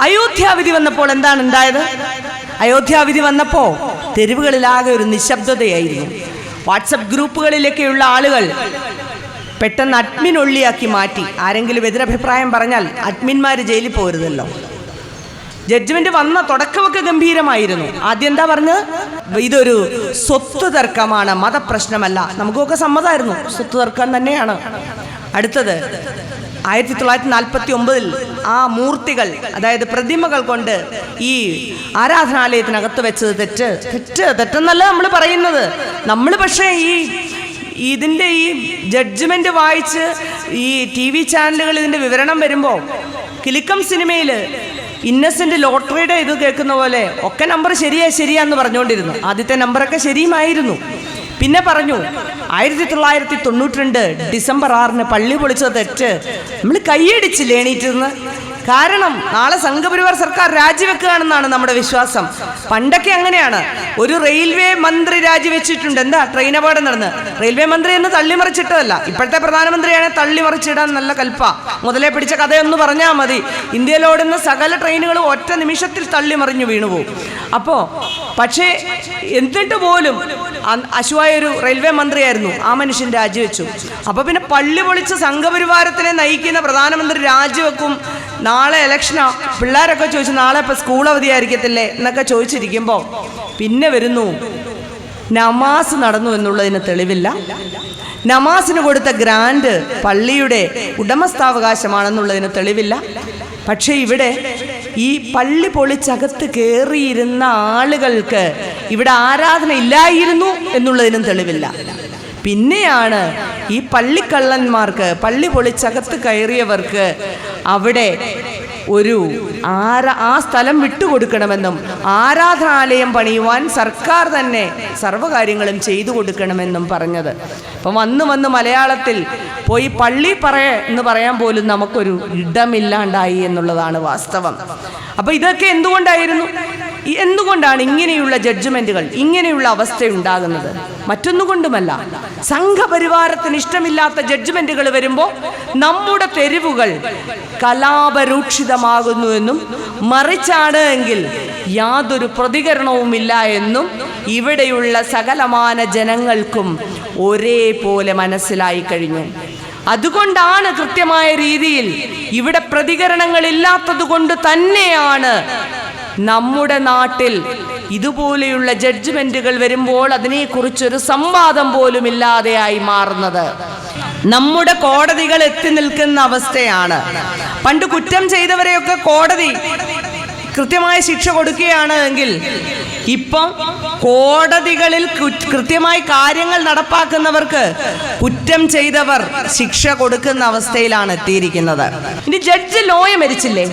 അയോധ്യാവിധി വന്നപ്പോൾ എന്താണ് ഉണ്ടായത്? അയോധ്യാവിധി വന്നപ്പോ തെരുവുകളിലാകെ ഒരു നിശബ്ദതയായിരുന്നു. വാട്സപ്പ് ഗ്രൂപ്പുകളിലൊക്കെയുള്ള ആളുകൾ പെട്ടെന്ന് അഡ്മിൻ ഒള്ളിയാക്കി മാറ്റി. ആരെങ്കിലും എതിരഭിപ്രായം പറഞ്ഞാൽ അഡ്മിന്മാര് ജയിലിൽ പോരുതല്ലോ. ജഡ്ജ്മെന്റ് വന്ന തുടക്കമൊക്കെ ഗംഭീരമായിരുന്നു. ആദ്യം എന്താ പറഞ്ഞത്? ഇതൊരു സ്വത്ത് തർക്കമാണ് മതപ്രശ്നമല്ല. നമുക്കൊക്കെ സമ്മതമായിരുന്നു സ്വത്ത് തർക്കം തന്നെയാണ്. അടുത്തത് ആയിരത്തി തൊള്ളായിരത്തി നാൽപ്പത്തി ഒമ്പതിൽ ആ മൂർത്തികൾ അതായത് പ്രതിമകൾ കൊണ്ട് ഈ ആരാധനാലയത്തിനകത്ത് വെച്ചത് തെറ്റ്. തെറ്റ് തെറ്റെന്നല്ല നമ്മൾ പറയുന്നത്. നമ്മൾ പക്ഷേ ഈ ഇതിന്റെ ഈ ജഡ്ജ്മെന്റ് വായിച്ച് ഈ ടി വി ചാനലുകൾ ഇതിന്റെ വിവരണം വരുമ്പോൾ കിലിക്കം സിനിമയിൽ ഇന്നസെന്റ് ലോട്ടറിയുടെ ഇത് കേൾക്കുന്ന പോലെ ഒക്കെ നമ്പർ ശരിയാ ശരിയാന്ന് പറഞ്ഞുകൊണ്ടിരുന്നു ആദ്യത്തെ നമ്പറൊക്കെ ശരിയുമായിരുന്നു. പിന്നെ പറഞ്ഞു ആയിരത്തി തൊള്ളായിരത്തി തൊണ്ണൂറ്റി രണ്ട് ഡിസംബർ ആറിന് പള്ളി പൊളിച്ചത് തെറ്റ്. നമ്മൾ കൈയടിച്ചില്ലേ എണീറ്റിരുന്ന് കാരണം നാളെ സംഘപരിവാർ സർക്കാർ രാജിവെക്കുകയാണെന്നാണ് നമ്മുടെ വിശ്വാസം. പണ്ടൊക്കെ അങ്ങനെയാണ്. ഒരു റെയിൽവേ മന്ത്രി രാജിവെച്ചിട്ടുണ്ട്. എന്താ ട്രെയിൻ അപകടം നടന്ന്? റെയിൽവേ മന്ത്രി എന്ന് തള്ളിമറിച്ചിട്ടതല്ല. ഇപ്പോഴത്തെ പ്രധാനമന്ത്രിയാണ് തള്ളിമറിച്ചിടാൻ നല്ല കൽപ്പ. മുതലേ പിടിച്ച കഥയൊന്ന് പറഞ്ഞാൽ മതി. ഇന്ത്യയിലോടുന്ന സകല ട്രെയിനുകളും ഒറ്റ നിമിഷത്തിൽ തള്ളിമറിഞ്ഞു വീണുപോകും അപ്പോ പക്ഷേ എന്നിട്ട് പോലും അശുവായ ഒരു റെയിൽവേ മന്ത്രിയായിരുന്നു. ആ മനുഷ്യൻ രാജിവെച്ചു. അപ്പോൾ പിന്നെ പള്ളി പൊളിച്ച് സംഘപരിവാരത്തിനെ നയിക്കുന്ന പ്രധാനമന്ത്രി രാജിവെക്കും നാളെ ഇലക്ഷനോ പിള്ളേരൊക്കെ ചോദിച്ചു നാളെ ഇപ്പം സ്കൂൾ അവധിയായിരിക്കത്തില്ലേ? എന്നൊക്കെ ചോദിച്ചിരിക്കുമ്പോൾ പിന്നെ വരുന്നു. നമാസ് നടന്നു എന്നുള്ളതിന് തെളിവില്ല. നമാസിന് കൊടുത്ത ഗ്രാൻഡ് പള്ളിയുടെ ഉടമസ്ഥാവകാശമാണെന്നുള്ളതിന് തെളിവില്ല. പക്ഷേ ഇവിടെ ഈ പള്ളി പൊളിച്ചകത്ത് കയറിയിരുന്ന ആളുകൾക്ക് ഇവിടെ ആരാധന ഇല്ലായിരുന്നു എന്നുള്ളതിനും തെളിവില്ല. പിന്നെയാണ് ഈ പള്ളിക്കള്ളന്മാർക്ക് പള്ളി പൊളിച്ചകത്ത് കയറിയവർക്ക് അവിടെ ഒരു ആര ആ സ്ഥലം വിട്ടുകൊടുക്കണമെന്നും ആരാധനാലയം പണിയുവാൻ സർക്കാർ തന്നെ സർവകാര്യങ്ങളും ചെയ്തു കൊടുക്കണമെന്നും പറഞ്ഞത്. അപ്പം വന്ന് വന്ന് മലയാളത്തിൽ പോയി പള്ളി പറയ എന്ന് പറയാൻ പോലും നമുക്കൊരു ഇടമില്ലാണ്ടായി എന്നുള്ളതാണ് വാസ്തവം. അപ്പം ഇതൊക്കെ എന്തുകൊണ്ടായിരുന്നു? എന്തുകൊണ്ടാണ് ഇങ്ങനെയുള്ള ജഡ്ജ്മെന്റുകൾ ഇങ്ങനെയുള്ള അവസ്ഥ ഉണ്ടാകുന്നത്? മറ്റൊന്നുകൊണ്ടുമല്ല സംഘപരിവാരത്തിന് ഇഷ്ടമില്ലാത്ത ജഡ്ജ്മെന്റുകൾ വരുമ്പോൾ നമ്മുടെ തെരുവുകൾ കലാപരൂക്ഷിതമാകുന്നു എന്നും മറിച്ചാണ് എങ്കിൽ യാതൊരു പ്രതികരണവുമില്ല എന്നും ഇവിടെയുള്ള സകലമാന ജനങ്ങൾക്കും ഒരേപോലെ മനസ്സിലായി കഴിഞ്ഞു. അതുകൊണ്ടാണ് കൃത്യമായ രീതിയിൽ ഇവിടെ പ്രതികരണങ്ങളില്ലാത്തത് കൊണ്ട് തന്നെയാണ് നമ്മുടെ നാട്ടിൽ ഇതുപോലെയുള്ള ജഡ്ജ്മെന്റുകൾ വരുമ്പോൾ അതിനെക്കുറിച്ചൊരു സംവാദം പോലും ഇല്ലാതെയായി മാറുന്നത്. നമ്മുടെ കോടതികൾ എത്തി നിൽക്കുന്ന അവസ്ഥയാണ്. പണ്ട് കുറ്റം ചെയ്തവരെയൊക്കെ കോടതി കൃത്യമായ ശിക്ഷ കൊടുക്കുകയാണ് എങ്കിൽ ഇപ്പം കോടതികളിൽ കൃത്യമായി കാര്യങ്ങൾ നടപ്പാക്കുന്നവർക്ക് കുറ്റം ചെയ്തവർ ശിക്ഷ കൊടുക്കുന്ന അവസ്ഥയിലാണ് എത്തിയിരിക്കുന്നത്. ഇനി ജഡ്ജ് ലോയ മരിച്ചില്ലേ?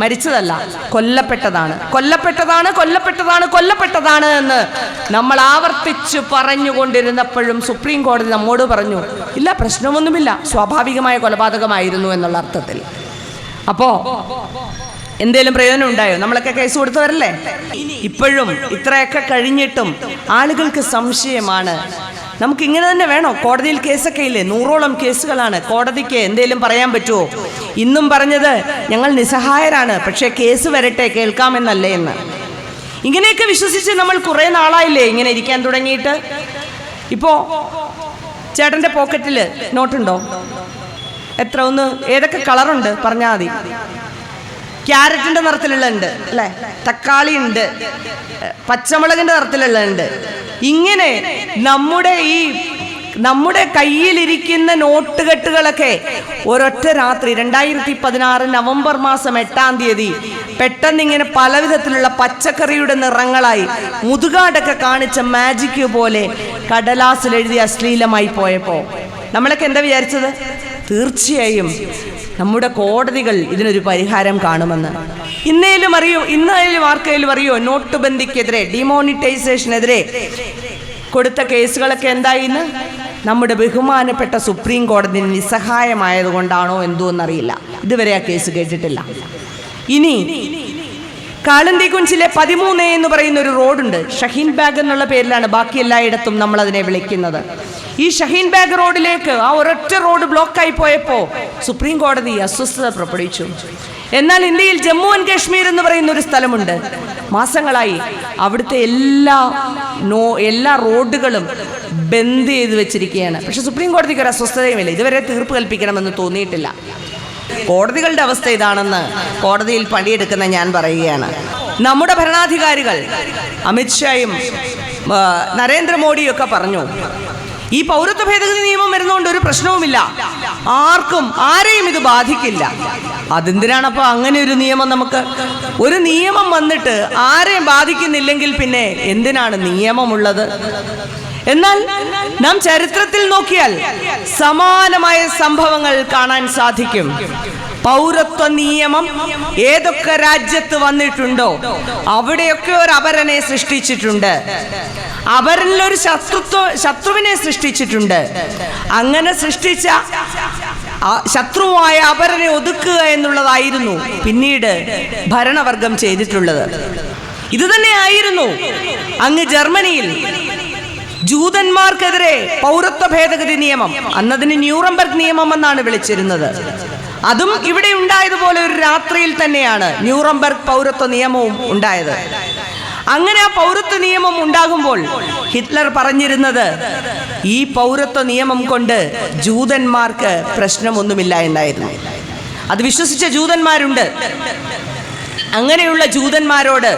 മരിച്ചതല്ല. കൊല്ലപ്പെട്ടതാണ്. കൊല്ലപ്പെട്ടതാണ് കൊല്ലപ്പെട്ടതാണ് കൊല്ലപ്പെട്ടതാണ് എന്ന് നമ്മൾ ആവർത്തിച്ചു പറഞ്ഞുകൊണ്ടിരുന്നപ്പോഴും സുപ്രീം കോടതി നമ്മോട് പറഞ്ഞു ഇല്ല പ്രശ്നമൊന്നുമില്ല. സ്വാഭാവികമായ കൊലപാതകമായിരുന്നു എന്നുള്ള അർത്ഥത്തിൽ. അപ്പോ എന്തേലും പ്രയോജനം ഉണ്ടായോ? നമ്മളൊക്കെ കേസ് കൊടുത്തവരല്ലേ? ഇപ്പോഴും ഇത്രയൊക്കെ കഴിഞ്ഞിട്ടും ആളുകൾക്ക് സംശയമാണ്. നമുക്ക് ഇങ്ങനെ തന്നെ വേണോ? കോടതിയിൽ കേസൊക്കെ ഇല്ലേ? നൂറോളം കേസുകളാണ്. കോടതിക്ക് എന്തേലും പറയാൻ പറ്റുമോ ഇന്നും പറഞ്ഞത് ഞങ്ങൾ നിസ്സഹായരാണ് പക്ഷേ കേസ് വരട്ടെ കേൾക്കാമെന്നല്ലേ എന്ന്. ഇങ്ങനെയൊക്കെ വിശ്വസിച്ച് നമ്മൾ കുറേ നാളായില്ലേ ഇങ്ങനെ ഇരിക്കാൻ തുടങ്ങിയിട്ട്? ഇപ്പോ ചേട്ടന്റെ പോക്കറ്റിൽ നോട്ടുണ്ടോ? എത്ര? ഒന്ന് ഏതൊക്കെ കളറുണ്ട്? പറഞ്ഞാൽ മതി. ക്യാരറ്റിന്റെ നിറത്തിലുള്ള ഉണ്ട് അല്ലേ? തക്കാളി ഉണ്ട് പച്ചമുളകിന്റെ നിറത്തിലുള്ള ഉണ്ട് ഇങ്ങനെ നമ്മുടെ ഈ നമ്മുടെ കയ്യിലിരിക്കുന്ന നോട്ടുകെട്ടുകളൊക്കെ ഒരൊറ്റ രാത്രി രണ്ടായിരത്തി പതിനാറ് നവംബർ മാസം എട്ടാം തീയതി പെട്ടെന്ന് ഇങ്ങനെ പല വിധത്തിലുള്ള പച്ചക്കറിയുടെ നിറങ്ങളായി മുതുകാടൊക്കെ കാണിച്ച മാജിക് പോലെ കടലാസിൽ എഴുതി അശ്ലീലമായി പോയപ്പോ. നമ്മളൊക്കെ എന്താ വിചാരിച്ചത്? തീർച്ചയായും നമ്മുടെ കോടതികൾ ഇതിനൊരു പരിഹാരം കാണുമെന്ന്. ഇന്നേലും അറിയോ? ഇന്നേലും ആർക്കെങ്കിലും അറിയോ? നോട്ടുബന്ധിക്കെതിരെ ഡിമോണിറ്റൈസേഷനെതിരെ കൊടുത്ത കേസുകളൊക്കെ എന്തായിന്ന് നമ്മുടെ ബഹുമാനപ്പെട്ട സുപ്രീം കോടതി നിസ്സഹായമായതുകൊണ്ടാണോ എന്തോ എന്നറിയില്ല. ഇതുവരെ ആ കേസ് കേട്ടിട്ടില്ല. ഇനി കാളന്തികുഞ്ചിലെ പതിമൂന്ന് എന്ന് പറയുന്ന ഒരു റോഡുണ്ട്. ഷഹീൻ ബാഗ് എന്നുള്ള പേരിലാണ്. ബാക്കി എല്ലായിടത്തും നമ്മൾ അതിനെ വിളിക്കുന്നത്. ഈ ഷഹീൻ ബാഗ് റോഡിലേക്ക് ആ ഒരൊറ്റ റോഡ് ബ്ലോക്കായി പോയപ്പോൾ സുപ്രീം കോടതി അസ്വസ്ഥത പുറപ്പെടുവിച്ചു എന്നാൽ ഇന്ത്യയിൽ ജമ്മു ആൻഡ് കാശ്മീർ എന്ന് പറയുന്ന ഒരു സ്ഥലമുണ്ട്. മാസങ്ങളായി അവിടുത്തെ എല്ലാ നോ എല്ലാ റോഡുകളും ബന്ദ് ചെയ്ത് വെച്ചിരിക്കുകയാണ്. പക്ഷെ സുപ്രീം കോടതിക്ക് ഒരു അസ്വസ്ഥതയുമില്ല. ഇതുവരെ തീർപ്പ് കൽപ്പിക്കണമെന്ന് തോന്നിയിട്ടില്ല. കോടതികളുടെ അവസ്ഥ ഇതാണെന്ന് കോടതിയിൽ പണിയെടുക്കുന്ന ഞാൻ പറയുകയാണ്. നമ്മുടെ ഭരണാധികാരികൾ അമിത്ഷായും നരേന്ദ്രമോദിയൊക്കെ പറഞ്ഞു. ഈ പൗരത്വ ഭേദഗതി നിയമം വരുന്നതുകൊണ്ട് ഒരു പ്രശ്നവുമില്ല. ആർക്കും ആരെയും ഇത് ബാധിക്കില്ല. അതെന്തിനാണ് അതെന്തിനാണപ്പോൾ അങ്ങനെ ഒരു നിയമം നമുക്ക്? ഒരു നിയമം വന്നിട്ട് ആരെയും ബാധിക്കുന്നില്ലെങ്കിൽ പിന്നെ എന്തിനാണ് നിയമമുള്ളത്? എന്നാൽ നാം ചരിത്രത്തിൽ നോക്കിയാൽ സമാനമായ സംഭവങ്ങൾ കാണാൻ സാധിക്കും. പൗരത്വ നിയമം ഏതൊക്കെ രാജ്യത്ത് വന്നിട്ടുണ്ടോ അവിടെയൊക്കെ ഒരു അപരനെ സൃഷ്ടിച്ചിട്ടുണ്ട്. അവരിൽ ഒരു ശത്രുത്വ ശത്രുവിനെ സൃഷ്ടിച്ചിട്ടുണ്ട്. അങ്ങനെ സൃഷ്ടിച്ച ശത്രുവായ അപരനെ ഒതുക്കുക എന്നുള്ളതായിരുന്നു പിന്നീട് ഭരണവർഗം ചെയ്തിട്ടുള്ളത്. ഇത് തന്നെയായിരുന്നു അങ്ങ് ജർമ്മനിയിൽ ജൂതന്മാർക്കെതിരെ പൗരത്വ ഭേദഗതി നിയമം. അന്നതിന് ന്യൂറംബർഗ് നിയമം എന്നാണ് വിളിച്ചിരുന്നത്. അതും ഇവിടെ ഉണ്ടായതുപോലെ ഒരു രാത്രിയിൽ തന്നെയാണ് ന്യൂറംബർഗ് പൗരത്വ നിയമവും ഉണ്ടായത്. അങ്ങനെ ആ പൗരത്വ നിയമം ഉണ്ടാകുമ്പോൾ ഹിറ്റ്ലർ പറഞ്ഞിരുന്നത് ഈ പൗരത്വ നിയമം കൊണ്ട് ജൂതന്മാർക്ക് പ്രശ്നമൊന്നുമില്ല എന്നായിരുന്നു. അത് വിശ്വസിച്ച ജൂതന്മാരുണ്ട്. അങ്ങനെയുള്ള ജൂതന്മാരോട്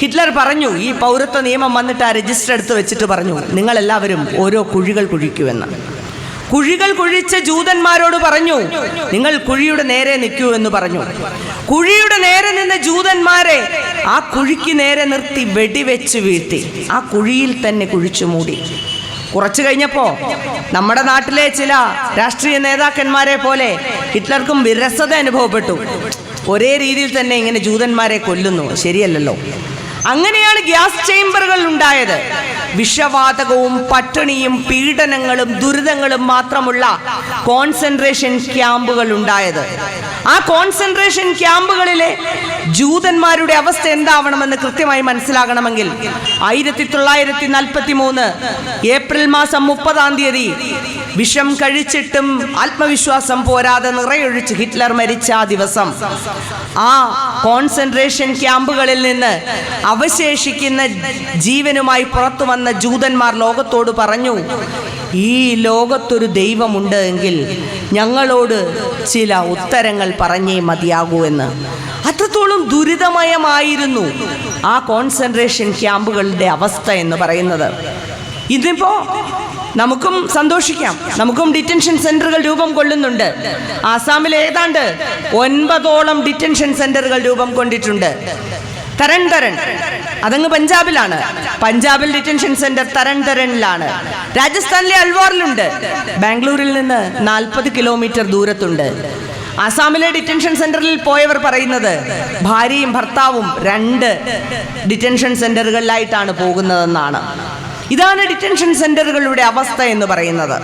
ഹിറ്റ്ലർ പറഞ്ഞു ഈ പൗരത്വ നിയമം വന്നിട്ട് ആ രജിസ്റ്റർ എടുത്ത് വെച്ചിട്ട് പറഞ്ഞു നിങ്ങളെല്ലാവരും ഓരോ കുഴികൾ കുഴിക്കുമെന്ന്. കുഴികൾ കുഴിച്ച ജൂതന്മാരോട് പറഞ്ഞു നിങ്ങൾ കുഴിയുടെ നേരെ നിൽക്കൂ എന്ന് പറഞ്ഞു. കുഴിയുടെ നേരെ നിന്ന ജൂതന്മാരെ ആ കുഴിക്ക് നേരെ നിർത്തി വെടിവെച്ച് വീഴ്ത്തി. ആ കുഴിയിൽ തന്നെ കുഴിച്ചു മൂടി. കുറച്ചു കഴിഞ്ഞപ്പോൾ നമ്മുടെ നാട്ടിലെ ചില രാഷ്ട്രീയ നേതാക്കന്മാരെ പോലെ ഹിറ്റ്ലർക്കും വിരസത അനുഭവപ്പെട്ടു. ഒരേ രീതിയിൽ തന്നെ ഇങ്ങനെ ജൂതന്മാരെ കൊല്ലുന്നു. ശരിയല്ലല്ലോ. അങ്ങനെയാണ് ഗ്യാസ് ചേംബറുകൾ ഉണ്ടായത്. വിഷവാതകവും പട്ടിണിയും പീഡനങ്ങളും ദുരിതങ്ങളും മാത്രമുള്ള കോൺസെൻട്രേഷൻ ക്യാമ്പുകൾ ഉണ്ടായത്. ആ കോൺസെൻട്രേഷൻ ക്യാമ്പുകളിലെ ജൂതന്മാരുടെ അവസ്ഥ എന്താവണമെന്ന് കൃത്യമായി മനസ്സിലാകണമെങ്കിൽ ആയിരത്തി തൊള്ളായിരത്തി നാൽപ്പത്തി മൂന്ന് ഏപ്രിൽ മാസം മുപ്പതാം തീയതി വിഷം കഴിച്ചിട്ടും ആത്മവിശ്വാസം പോരാതെ നിറയൊഴിച്ച് ഹിറ്റ്ലർ മരിച്ച ആ ദിവസം. ആ കോൺസെൻട്രേഷൻ ക്യാമ്പുകളിൽ നിന്ന് അവശേഷിക്കുന്ന ജീവനുമായി പുറത്തു വന്ന ജൂതന്മാർ ലോകത്തോട് പറഞ്ഞു ഈ ലോകത്തൊരു ദൈവമുണ്ട് എങ്കിൽ ഞങ്ങളോട് ചില ഉത്തരങ്ങൾ പറഞ്ഞേ മതിയാകൂ എന്ന്. അത്രത്തോളം ദുരിതമയമായിരുന്നു ആ കോൺസെൻട്രേഷൻ ക്യാമ്പുകളുടെ അവസ്ഥ എന്ന് പറയുന്നത്. ഇതിപ്പോ നമുക്കും സന്തോഷിക്കാം. നമുക്കും ഡിറ്റൻഷൻ സെന്ററുകൾ രൂപം കൊള്ളുന്നുണ്ട്. ആസാമിൽ ഏതാണ്ട് ഒൻപതോളം ഡിറ്റൻഷൻ സെന്ററുകൾ രൂപം കൊണ്ടിട്ടുണ്ട്. തരൺ തരൺ. അതങ്ങ് പഞ്ചാബിലാണ്. പഞ്ചാബിൽ ഡിറ്റൻഷൻ സെന്റർ തരൺ തരണിലാണ്. രാജസ്ഥാനിലെ അൽവാറിലുണ്ട്. ബാംഗ്ലൂരിൽ നിന്ന് നാൽപ്പത് കിലോമീറ്റർ ദൂരത്തുണ്ട്. ആസാമിലെ ഡിറ്റൻഷൻ സെന്ററിൽ പോയവർ പറയുന്നത് ഭാര്യയും ഭർത്താവും രണ്ട് ഡിറ്റൻഷൻ സെന്ററുകളിലായിട്ടാണ് പോകുന്നതെന്നാണ്. ഇതാണ് ഡിറ്റൻഷൻ സെന്ററുകളുടെ അവസ്ഥ എന്ന് പറയുന്നത്.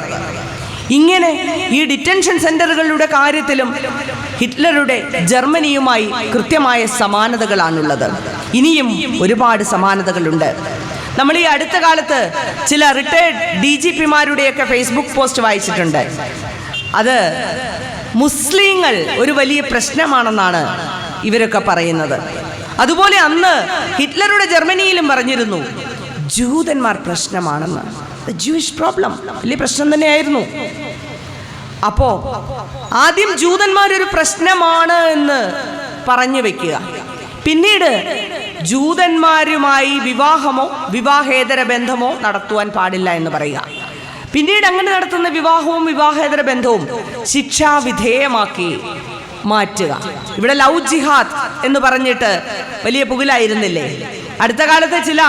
ഇങ്ങനെ ഈ ഡിറ്റൻഷൻ സെന്ററുകളുടെ കാര്യത്തിലും ഹിറ്റ്ലറുടെ ജർമ്മനിയുമായി കൃത്യമായ സമാനതകളാണുള്ളത്. ഇനിയും ഒരുപാട് സമാനതകളുണ്ട്. നമ്മൾ ഈ അടുത്ത കാലത്ത് ചില റിട്ടയർഡ് ഡി ജി പിമാരുടെയൊക്കെ ഫേസ്ബുക്ക് പോസ്റ്റ് വായിച്ചിട്ടുണ്ട്. അത് മുസ്ലിങ്ങൾ ഒരു വലിയ പ്രശ്നമാണെന്നാണ് ഇവരൊക്കെ പറയുന്നത്. അതുപോലെ അന്ന് ഹിറ്റ്ലറുടെ ജർമ്മനിയിലും പറഞ്ഞിരുന്നു. ജൂതന്മാർ പ്രശ്നമാണെന്ന്. ജൂയിഷ് പ്രോബ്ലം വലിയ പ്രശ്നം തന്നെയായിരുന്നു. അപ്പോ ആദ്യം ജൂതന്മാരൊരു പ്രശ്നമാണ് എന്ന് പറഞ്ഞു വെക്കുക. പിന്നീട് ജൂതന്മാരുമായി വിവാഹമോ വിവാഹേതര ബന്ധമോ നടത്തുവാൻ പാടില്ല എന്ന് പറയുക. പിന്നീട് അങ്ങനെ നടത്തുന്ന വിവാഹവും വിവാഹേതര ബന്ധവും ശിക്ഷാവിധേയമാക്കി മാറ്റുക. ഇവിടെ ലവ് ജിഹാദ് എന്ന് പറഞ്ഞിട്ട് വലിയ പുകിലായിരുന്നില്ലേ? അടുത്ത കാലത്ത് ചില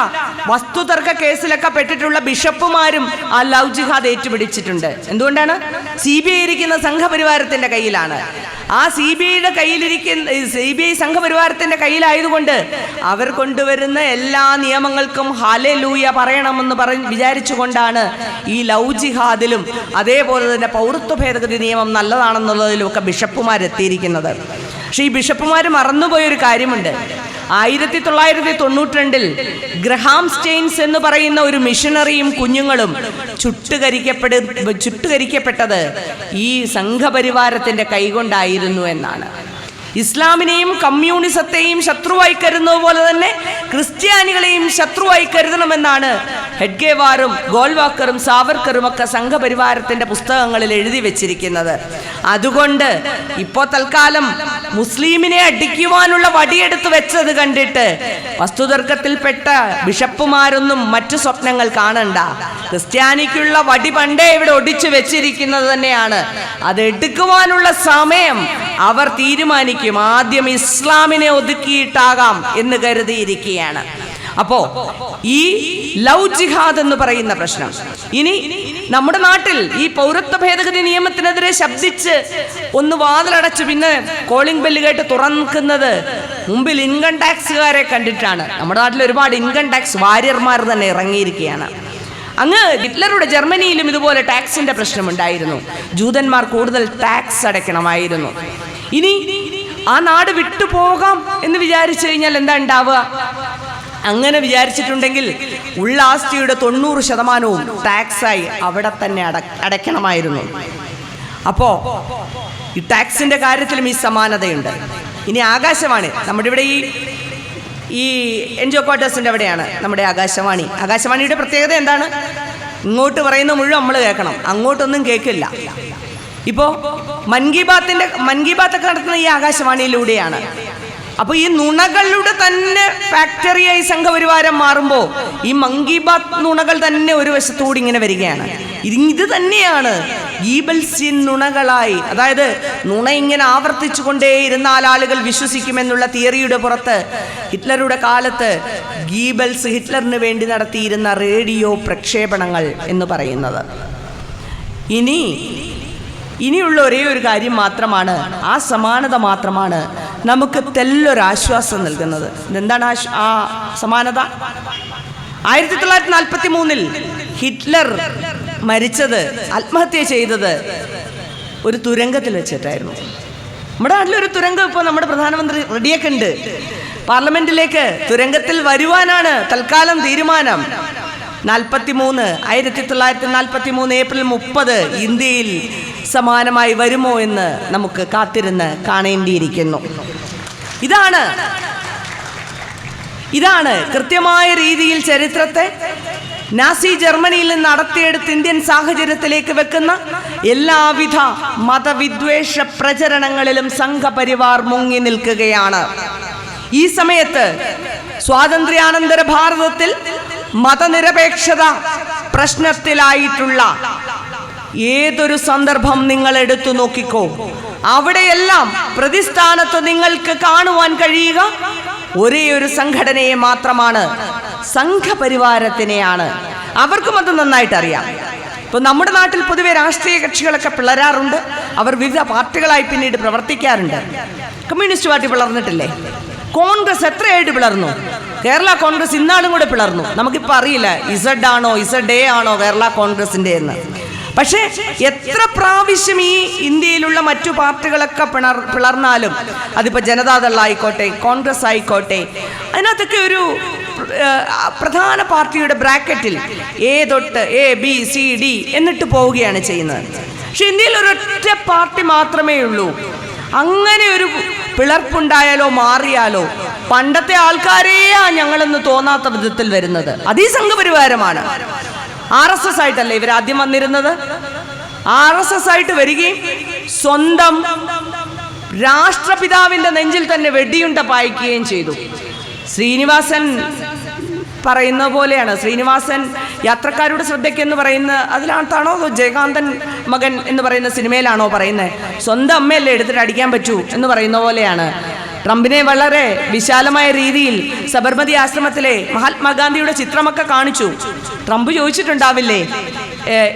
വസ്തുതർക്ക കേസിലൊക്കെ പെട്ടിട്ടുള്ള ബിഷപ്പുമാരും ആ ലവ് ജിഹാദ് ഏറ്റുപിടിച്ചിട്ടുണ്ട്. എന്തുകൊണ്ടാണ്? സി ബി ഐ ഇരിക്കുന്ന സംഘപരിവാരത്തിന്റെ കയ്യിലാണ്. ആ സി ബി ഐയുടെ കയ്യിലിരിക്കുന്ന സി ബി ഐ സംഘപരിവാരത്തിന്റെ കയ്യിലായതുകൊണ്ട് അവർ കൊണ്ടുവരുന്ന എല്ലാ നിയമങ്ങൾക്കും ഹാലെ ലൂയ പറയണമെന്ന് പറഞ്ഞ് വിചാരിച്ചുകൊണ്ടാണ് ഈ ലവ് ജിഹാദിലും അതേപോലെ തന്നെ പൗരത്വ ഭേദഗതി നിയമം നല്ലതാണെന്നുള്ളതിലും ഒക്കെ ബിഷപ്പുമാരെത്തിയിരിക്കുന്നത്. പക്ഷേ ഈ ബിഷപ്പുമാർ മറന്നുപോയൊരു കാര്യമുണ്ട്. ആയിരത്തി തൊള്ളായിരത്തി തൊണ്ണൂറ്റി രണ്ടിൽ ഗ്രഹാം സ്റ്റെയിൻസ് എന്ന് പറയുന്ന ഒരു മിഷണറിയും കുഞ്ഞുങ്ങളും ചുട്ടുകരിക്കപ്പെട ചുട്ടുകരിക്കപ്പെട്ടത് ഈ സംഘപരിവാരത്തിന്റെ കൈകൊണ്ടായിരുന്നു എന്നാണ്. ഇസ്ലാമിനെയും കമ്മ്യൂണിസത്തെയും ശത്രുവായി കരുതുന്നത് പോലെ തന്നെ ക്രിസ്ത്യാനികളെയും ശത്രുവായി കരുതണമെന്നാണ് ഹെഡ്ഗേവാറും ഗോൾവാക്കറും സാവർക്കറും ഒക്കെ സംഘപരിവാരത്തിന്റെ പുസ്തകങ്ങളിൽ എഴുതി വെച്ചിരിക്കുന്നത്. അതുകൊണ്ട് ഇപ്പോ തൽക്കാലം മുസ്ലിമിനെ അടിക്കുവാനുള്ള വടിയെടുത്ത് വെച്ചത് കണ്ടിട്ട് വസ്തുതർക്കത്തിൽപ്പെട്ട ബിഷപ്പുമാരൊന്നും മറ്റു സ്വപ്നങ്ങൾ കാണണ്ട. ക്രിസ്ത്യാനിക്കുള്ള വടി പണ്ടേ ഇവിടെ ഒടിച്ചു വെച്ചിരിക്കുന്നത് തന്നെയാണ്. അത് എടുക്കുവാനുള്ള സമയം അവർ തീരുമാനിക്കും. ആദ്യം ഇസ്ലാമിനെ ഒതുക്കിയിട്ടാകാം എന്ന് കരുതിയിരിക്കുകയാണ്. അപ്പോ ഈ ലവ് ജിഹാദ് എന്ന് പറയുന്ന പ്രശ്നം. ഇനി നമ്മുടെ നാട്ടിൽ ഈ പൗരത്വ ഭേദഗതി നിയമത്തിനെതിരെ ശബ്ദിച്ച് ഒന്ന് വാതിലടച്ച് പിന്നെ കോളിംഗ് ബെല്ല് കേട്ട് തുറക്കുന്നത് മുമ്പിൽ ഇൻകം ടാക്സുകാരെ കണ്ടിട്ടാണ്. നമ്മുടെ നാട്ടിൽ ഒരുപാട് ഇൻകം ടാക്സ് വാര്യർമാർ തന്നെ ഇറങ്ങിയിരിക്കുകയാണ്. അങ്ങ് ഹിറ്റ്ലറുടെ ജർമ്മനിയിലും ഇതുപോലെ ടാക്സിന്റെ പ്രശ്നമുണ്ടായിരുന്നു. ജൂതന്മാർ കൂടുതൽ ടാക്സ് അടയ്ക്കണമായിരുന്നു. ഇനി ആ നാട് വിട്ടുപോകാം എന്ന് വിചാരിച്ചു കഴിഞ്ഞാൽ എന്താ ഉണ്ടാവുക? അങ്ങനെ വിചാരിച്ചിട്ടുണ്ടെങ്കിൽ ഉള്ള ആസ്തിയുടെ തൊണ്ണൂറ് ശതമാനവും ടാക്സായി അവിടെ തന്നെ അട അടയ്ക്കണമായിരുന്നു. അപ്പോ ഈ ടാക്സിന്റെ കാര്യത്തിലും ഈ സമാനതയുണ്ട്. ഇനി ആകാശവാണി നമ്മുടെ ഇവിടെ ഈ ഈ എൻജോ ക്വാർട്ടേഴ്സിന്റെ അവിടെയാണ് നമ്മുടെ ആകാശവാണി. ആകാശവാണിയുടെ പ്രത്യേകത എന്താണ്? ഇങ്ങോട്ട് പറയുന്ന മുഴുവൻ നമ്മൾ കേൾക്കണം. അങ്ങോട്ടൊന്നും കേൾക്കില്ല. ഇപ്പോൾ മൻ കി ബാത്തിന്റെ മൻ കി ബാത്തൊക്കെ നടത്തുന്ന ഈ ആകാശവാണിയിലൂടെയാണ്. അപ്പൊ ഈ നുണകളുടെ തന്നെ ഫാക്ടറിയായി സംഘപരിവാരം മാറുമ്പോൾ ഈ മങ്കി ബാത്ത് നുണകൾ തന്നെ ഒരു വശത്തുകൂടി ഇങ്ങനെ വരികയാണ്. ഇത് തന്നെയാണ് ഗീബൽസിൻ നുണകളായി. അതായത് നുണ ഇങ്ങനെ ആവർത്തിച്ചു കൊണ്ടേയിരുന്നാൽ ആളുകൾ വിശ്വസിക്കുമെന്നുള്ള തിയറിയുടെ പുറത്ത് ഹിറ്റ്ലറുടെ കാലത്ത് ഗീബൽസ് ഹിറ്റ്ലറിന് വേണ്ടി നടത്തിയിരുന്ന റേഡിയോ പ്രക്ഷേപണങ്ങൾ എന്ന് പറയുന്നത്. ഇനി ഇനിയുള്ള ഒരേ ഒരു കാര്യം മാത്രമാണ് ആ സമാനത മാത്രമാണ് നമുക്ക് തെല്ലൊരാശ്വാസം നൽകുന്നത്. എന്താണ് ആ സമാനത ആയിരത്തി തൊള്ളായിരത്തി നാൽപ്പത്തി മൂന്നിൽ ഹിറ്റ്ലർ മരിച്ചത് ആത്മഹത്യ ചെയ്തത് ഒരു തുരങ്കത്തിൽ വെച്ചിട്ടായിരുന്നു. നമ്മുടെ നാട്ടിലൊരു തുരങ്കം ഇപ്പോൾ നമ്മുടെ പ്രധാനമന്ത്രി റെഡിയൊക്കെ ഉണ്ട്. പാർലമെന്റിലേക്ക് തുരങ്കത്തിൽ വരുവാനാണ് തൽക്കാലം തീരുമാനം. നാൽപ്പത്തി മൂന്ന് ആയിരത്തി തൊള്ളായിരത്തി നാൽപ്പത്തി മൂന്ന് ഏപ്രിൽ മുപ്പത് ഇന്ത്യയിൽ സമാനമായി വരുമോ എന്ന് നമുക്ക് കാത്തിരുന്ന് കാണേണ്ടിയിരിക്കുന്നു. ഇതാണ് ഇതാണ് കൃത്യമായ രീതിയിൽ ചരിത്രത്തെ നാസി ജർമ്മനിയിൽ നിന്ന് നടത്തിയെടുത്ത് ഇന്ത്യൻ സാഹചര്യത്തിലേക്ക് വെക്കുന്ന എല്ലാവിധ മതവിദ്വേഷ പ്രചരണങ്ങളിലും സംഘപരിവാർ മുങ്ങി നിൽക്കുകയാണ്. ഈ സമയത്ത് സ്വാതന്ത്ര്യാനന്തര ഭാരതത്തിൽ മതനിരപേക്ഷത പ്രശ്നത്തിലായിട്ടുള്ള ഏതൊരു സന്ദർഭം നിങ്ങൾ എടുത്തു നോക്കിക്കോ. അവിടെയെല്ലാം പ്രതിസ്ഥാനത്ത് നിങ്ങൾക്ക് കാണുവാൻ കഴിയുക. ഒരേ ഒരു സംഘടനയെ മാത്രമാണ് സംഘപരിവാരത്തിനെയാണ്. അവർക്കും അത് നന്നായിട്ട് അറിയാം ഇപ്പൊ നമ്മുടെ നാട്ടിൽ പൊതുവെ രാഷ്ട്രീയ കക്ഷികളൊക്കെ പിളരാറുണ്ട്. അവർ വിവിധ പാർട്ടികളായി പിന്നീട് പ്രവർത്തിക്കാറുണ്ട്. കമ്മ്യൂണിസ്റ്റ് പാർട്ടി പിളർന്നിട്ടില്ലേ? കോൺഗ്രസ് എത്രയായിട്ട് പിളർന്നു? കേരള കോൺഗ്രസ് ഇന്നാളും കൂടെ പിളർന്നു. നമുക്കിപ്പോൾ അറിയില്ല ഇസഡ് ആണോ ഇസഡ് എ ആണോ കേരള കോൺഗ്രസിന്റെ എന്ന്. പക്ഷേ എത്ര പ്രാവശ്യം ഈ ഇന്ത്യയിലുള്ള മറ്റു പാർട്ടികളൊക്കെ പിണർ പിളർന്നാലും അതിപ്പോൾ ജനതാദൾ ആയിക്കോട്ടെ കോൺഗ്രസ് ആയിക്കോട്ടെ അതിനകത്തൊക്കെ ഒരു പ്രധാന പാർട്ടിയുടെ ബ്രാക്കറ്റിൽ എ തൊട്ട് എ ബി സി ഡി എന്നിട്ട് പോവുകയാണ് ചെയ്യുന്നത്. പക്ഷെ ഇന്ത്യയിൽ ഒരൊറ്റ പാർട്ടി മാത്രമേ ഉള്ളൂ. അങ്ങനെ ഒരു പിളർപ്പുണ്ടായാലോ മാറിയാലോ പണ്ടത്തെ ആൾക്കാരെയാ ഞങ്ങളെന്ന് തോന്നാത്ത വിധത്തിൽ വരുന്നത്. അതീ സംഘപരിവാരമാണ്. ആർ എസ് എസ് ആയിട്ടല്ലേ ഇവർ ആദ്യം വന്നിരുന്നത്? ആർ എസ് എസ് ആയിട്ട് വരികയും സ്വന്തം രാഷ്ട്രപിതാവിന്റെ നെഞ്ചിൽ തന്നെ വെടിയുണ്ട പായിക്കുകയും ചെയ്തു. ശ്രീനിവാസൻ പറയുന്ന പോലെയാണ്. ശ്രീനിവാസൻ യാത്രക്കാരുടെ ശ്രദ്ധയ്ക്ക് എന്ന് പറയുന്ന അതിനകത്താണോ അതോ ജയകാന്തൻ മകൻ എന്ന് പറയുന്ന സിനിമയിലാണോ പറയുന്നത് സ്വന്തം അമ്മയല്ലേ എടുത്തിട്ട് അടിക്കാൻ പറ്റൂ എന്ന് പറയുന്ന പോലെയാണ്. ട്രംപിനെ വളരെ വിശാലമായ രീതിയിൽ സബർമതി ആശ്രമത്തിലെ മഹാത്മാഗാന്ധിയുടെ ചിത്രമൊക്കെ കാണിച്ചു. ട്രംപ് ചോദിച്ചിട്ടുണ്ടാവില്ലേ